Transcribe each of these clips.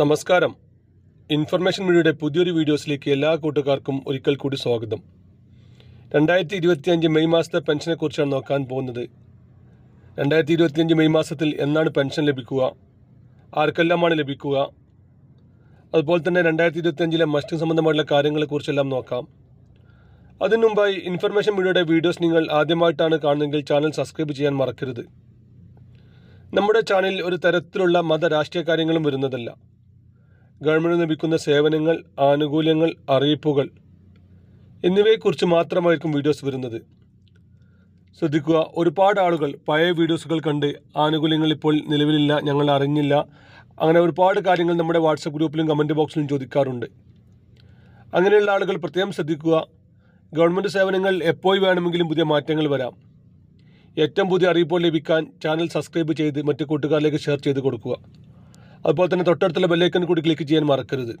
നമസ്കാരം. ഇൻഫർമേഷൻ മീഡിയയുടെ പുതിയൊരു വീഡിയോസിലേക്ക് എല്ലാ കൂട്ടുകാർക്കും ഒരിക്കൽ കൂടി സ്വാഗതം. രണ്ടായിരത്തി ഇരുപത്തിയഞ്ച് മെയ് മാസത്തെ പെൻഷനെ കുറിച്ചാണ് നോക്കാൻ പോകുന്നത്. രണ്ടായിരത്തി ഇരുപത്തിയഞ്ച് മെയ് മാസത്തിൽ എന്നാണ് പെൻഷൻ ലഭിക്കുക? ആർക്കെല്ലാമാണ് ലഭിക്കുക? അതുപോലെ തന്നെ രണ്ടായിരത്തി ഇരുപത്തിയഞ്ചിലെ മസ്റ്റ് സംബന്ധമായിട്ടുള്ള കാര്യങ്ങളെക്കുറിച്ചെല്ലാം നോക്കാം. അതിനു മുമ്പായി ഇൻഫർമേഷൻ മീഡിയയുടെ വീഡിയോസ് നിങ്ങൾ ആദ്യമായിട്ടാണ് കാണുന്നതെങ്കിൽ ചാനൽ സബ്സ്ക്രൈബ് ചെയ്യാൻ മറക്കരുത്. നമ്മുടെ ചാനലിൽ ഒരു തരത്തിലുള്ള മത രാഷ്ട്രീയ കാര്യങ്ങളും വരുന്നതല്ല. ഗവൺമെന്റ് ലഭിക്കുന്ന സേവനങ്ങൾ ആനുകൂല്യങ്ങൾ അറിയിപ്പുകൾ എന്നിവയെക്കുറിച്ച് മാത്രമായിരിക്കും വീഡിയോസ് വരുന്നത്. ശ്രദ്ധിക്കുക ഒരുപാട് ആളുകൾ പഴയ വീഡിയോസുകൾ കണ്ട് ആനുകൂല്യങ്ങൾ ഇപ്പോൾ നിലവിലില്ല ഞങ്ങൾ അറിഞ്ഞില്ല. അങ്ങനെ ഒരുപാട് കാര്യങ്ങൾ നമ്മുടെ വാട്സപ്പ് ഗ്രൂപ്പിലും കമന്റ് ബോക്സിലും ചോദിക്കാറുണ്ട്. അങ്ങനെയുള്ള ആളുകൾ പ്രത്യേകം ശ്രദ്ധിക്കുക ഗവൺമെന്റ് സേവനങ്ങൾ എപ്പോൾ വേണമെങ്കിലും പുതിയ മാറ്റങ്ങൾ വരാം. ഏറ്റവും പുതിയ അറിയിപ്പോൾ ലഭിക്കാൻ ചാനൽ സബ്സ്ക്രൈബ് ചെയ്ത് മറ്റു കൂട്ടുകാരിലേക്ക് ഷെയർ ചെയ്ത് കൊടുക്കുക. അതുപോലെ തന്നെ തൊട്ടടുത്തുള്ള ബെല്ലൈക്കൺ കൂടി ക്ലിക്ക് ചെയ്യാൻ മറക്കരുത്.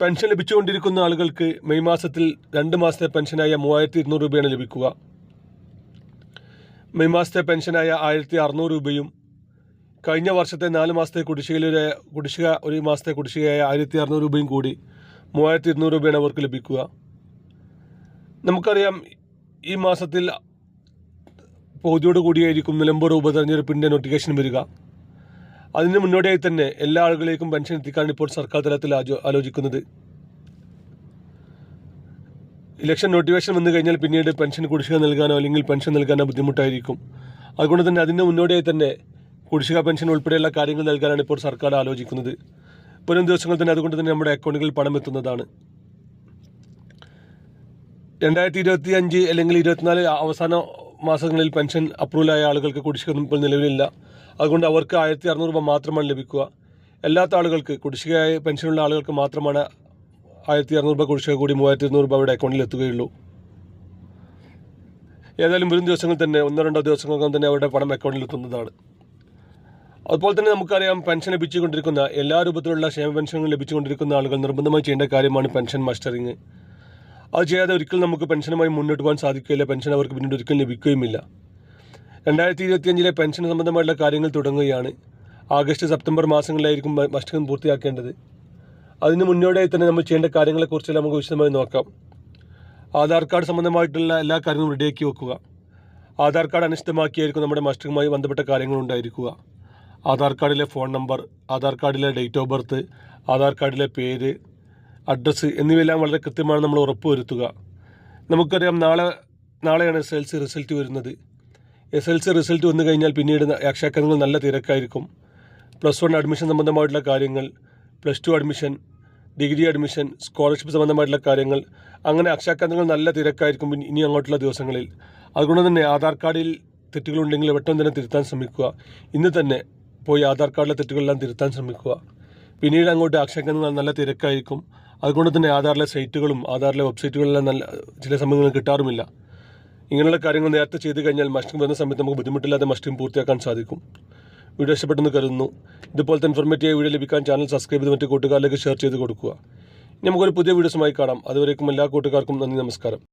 പെൻഷൻ ലഭിച്ചുകൊണ്ടിരിക്കുന്ന ആളുകൾക്ക് മെയ് മാസത്തിൽ രണ്ട് മാസത്തെ പെൻഷനായ മൂവായിരത്തി ഇരുന്നൂറ് രൂപയാണ് ലഭിക്കുക. മെയ് മാസത്തെ പെൻഷനായ ആയിരത്തി അറുന്നൂറ് രൂപയും കഴിഞ്ഞ വർഷത്തെ നാല് മാസത്തെ കുടിശ്ശികയിലൊരു കുടിശ്ശിക ഒരു മാസത്തെ കുടിശ്ശികയായ ആയിരത്തി അറുന്നൂറ് രൂപയും കൂടി മൂവായിരത്തി ഇരുന്നൂറ് രൂപയാണ് അവർക്ക് ലഭിക്കുക. നമുക്കറിയാം ഈ മാസത്തിൽ പൗതിയോട് കൂടിയായിരിക്കും നിലമ്പൂർ ഉപതെരഞ്ഞെടുപ്പിന്റെ നോട്ടിഫിക്കേഷൻ വരിക. അതിന് മുന്നോടിയായി തന്നെ എല്ലാ ആളുകളിലേക്കും പെൻഷൻ എത്തിക്കാൻ ഇപ്പോൾ സർക്കാർ തലത്തിൽ ആലോചിക്കുന്നത്. ഇലക്ഷൻ നോട്ടിഫിക്കേഷൻ വന്നു കഴിഞ്ഞാൽ പിന്നീട് പെൻഷൻ കുടിശ്ശിക നൽകാനോ അല്ലെങ്കിൽ പെൻഷൻ നൽകാനോ ബുദ്ധിമുട്ടായിരിക്കും. അതുകൊണ്ട് തന്നെ അതിന് മുന്നോടിയായി തന്നെ കുടിശ്ശിക പെൻഷൻ ഉൾപ്പെടെയുള്ള കാര്യങ്ങൾ നൽകാനാണ് ഇപ്പോൾ സർക്കാർ ആലോചിക്കുന്നത്. വരും ദിവസങ്ങൾ തന്നെ അതുകൊണ്ട് തന്നെ നമ്മുടെ അക്കൗണ്ടുകളിൽ പണം എത്തുന്നതാണ്. രണ്ടായിരത്തി ഇരുപത്തി അഞ്ച് അല്ലെങ്കിൽ ഇരുപത്തിനാല് അവസാന മാസങ്ങളിൽ പെൻഷൻ അപ്രൂവലായ ആളുകൾക്ക് കുടിശ്ശിക ഇപ്പോൾ നിലവിലില്ല. അതുകൊണ്ട് അവർക്ക് ആയിരത്തി അറുന്നൂറ് രൂപ മാത്രമാണ് ലഭിക്കുക. അല്ലാത്ത ആളുകൾക്ക് കുടിശ്ശികയായ പെൻഷനുള്ള ആളുകൾക്ക് മാത്രമാണ് ആയിരത്തി അറുന്നൂറ് രൂപ കുടിശ്ശിക കൂടി മൂവായിരത്തി ഇരുന്നൂറ് രൂപ അവരുടെ അക്കൗണ്ടിൽ എത്തുകയുള്ളൂ. ഏതായാലും വരും ദിവസങ്ങളിൽ തന്നെ ഒന്നോ രണ്ടോ ദിവസങ്ങൾക്കും തന്നെ അവരുടെ പണം അക്കൗണ്ടിൽ എത്തുന്നതാണ്. അതുപോലെ തന്നെ നമുക്കറിയാം പെൻഷൻ ലഭിച്ചുകൊണ്ടിരിക്കുന്ന എല്ലാ രൂപത്തിലുള്ള ക്ഷേമ പെൻഷനുകൾ ലഭിച്ചുകൊണ്ടിരിക്കുന്ന ആളുകൾ നിർബന്ധമായി ചെയ്യേണ്ട കാര്യമാണ് പെൻഷൻ മസ്റ്ററിങ്. അത് ചെയ്യാതെ ഒരിക്കലും നമുക്ക് പെൻഷനുമായി മുന്നോട്ട് പോകാൻ സാധിക്കുകയില്ല പെൻഷൻ അവർക്ക് പിന്നീട് ഒരിക്കലും ലഭിക്കുകയുമില്ല. രണ്ടായിരത്തി ഇരുപത്തിയഞ്ചിലെ പെൻഷൻ സംബന്ധമായിട്ടുള്ള കാര്യങ്ങൾ തുടങ്ങുകയാണ്. ആഗസ്റ്റ് സെപ്റ്റംബർ മാസങ്ങളിലായിരിക്കും മ- മസ്റ്ററിങ് പൂർത്തിയാക്കേണ്ടത്. അതിന് മുന്നോടിയായി തന്നെ നമ്മൾ ചെയ്യേണ്ട കാര്യങ്ങളെക്കുറിച്ചെല്ലാം നമുക്ക് വിശദമായി നോക്കാം. ആധാർ കാർഡ് സംബന്ധമായിട്ടുള്ള എല്ലാ കാര്യങ്ങളും റെഡിയാക്കി വെക്കുക. ആധാർ കാർഡ് അനിശ്ചിതമാക്കിയായിരിക്കും നമ്മുടെ മസ്റ്ററിങ്ങുമായി ബന്ധപ്പെട്ട കാര്യങ്ങൾ ഉണ്ടായിരിക്കുക. ആധാർ കാർഡിലെ ഫോൺ നമ്പർ ആധാർ കാർഡിലെ ഡേറ്റ് ഓഫ് ബർത്ത് ആധാർ കാർഡിലെ പേര് അഡ്രസ്സ് എന്നിവയെല്ലാം വളരെ കൃത്യമാണ് നമ്മൾ ഉറപ്പുവരുത്തുക. നമുക്കറിയാം നാളെ നാളെയാണ് സെൽസ് റിസൾട്ട് വരുന്നത്. എസ് എൽ സി റിസൾട്ട് വന്നു കഴിഞ്ഞാൽ പിന്നീട് അക്ഷാക്കങ്ങൾ നല്ല തിരക്കായിരിക്കും. പ്ലസ് വൺ അഡ്മിഷൻ സംബന്ധമായിട്ടുള്ള കാര്യങ്ങൾ plus two admission degree admission scholarship സംബന്ധമായിട്ടുള്ള കാര്യങ്ങൾ അങ്ങനെ അക്ഷയകേന്ദ്രങ്ങൾ നല്ല തിരക്കായിരിക്കും ഇനി അങ്ങോട്ടുള്ള ദിവസങ്ങളിൽ. അതുകൊണ്ട് തന്നെ ആധാർ കാർഡിൽ തെറ്റുകളുണ്ടെങ്കിൽ പെട്ടെന്ന് തന്നെ തിരുത്താൻ ശ്രമിക്കുക. ഇന്ന് തന്നെ പോയി ആധാർ കാർഡിലെ തെറ്റുകളെല്ലാം തിരുത്താൻ ശ്രമിക്കുക. പിന്നീട് അങ്ങോട്ട് അക്ഷയകേന്ദ്രങ്ങൾ നല്ല തിരക്കായിരിക്കും. അതുകൊണ്ട് തന്നെ ആധാറിലെ സൈറ്റുകളും ആധാറിലെ വെബ്സൈറ്റുകളെല്ലാം നല്ല ചില സമയങ്ങളിൽ കിട്ടാറുമില്ല. ഇങ്ങനെയുള്ള കാര്യങ്ങൾ നേരത്തെ ചെയ്തു കഴിഞ്ഞാൽ മസ്റ്റിംഗ് വരുന്ന സമയത്ത് നമുക്ക് ബുദ്ധിമുട്ടില്ലാതെ മസ്റ്റിംഗ് പൂർത്തിയാക്കാൻ സാധിക്കും. വീഡിയോ ഇഷ്ടപ്പെട്ടെന്ന് കരുതുന്നു. ഇതുപോലത്തെ ഇൻഫോർമേറ്റീവ് വീഡിയോ ലഭിക്കാൻ ചാനൽ സബ്സ്ക്രൈബ് ചെയ്ത് മറ്റു കൂട്ടുകാരിലേക്ക് ഷെയർ ചെയ്ത് കൊടുക്കുക. നമുക്കൊരു പുതിയ വീഡിയോസുമായി കാണാം. അതുവരേക്കും എല്ലാ കൂട്ടുകാർക്കും നന്ദി നമസ്കാരം.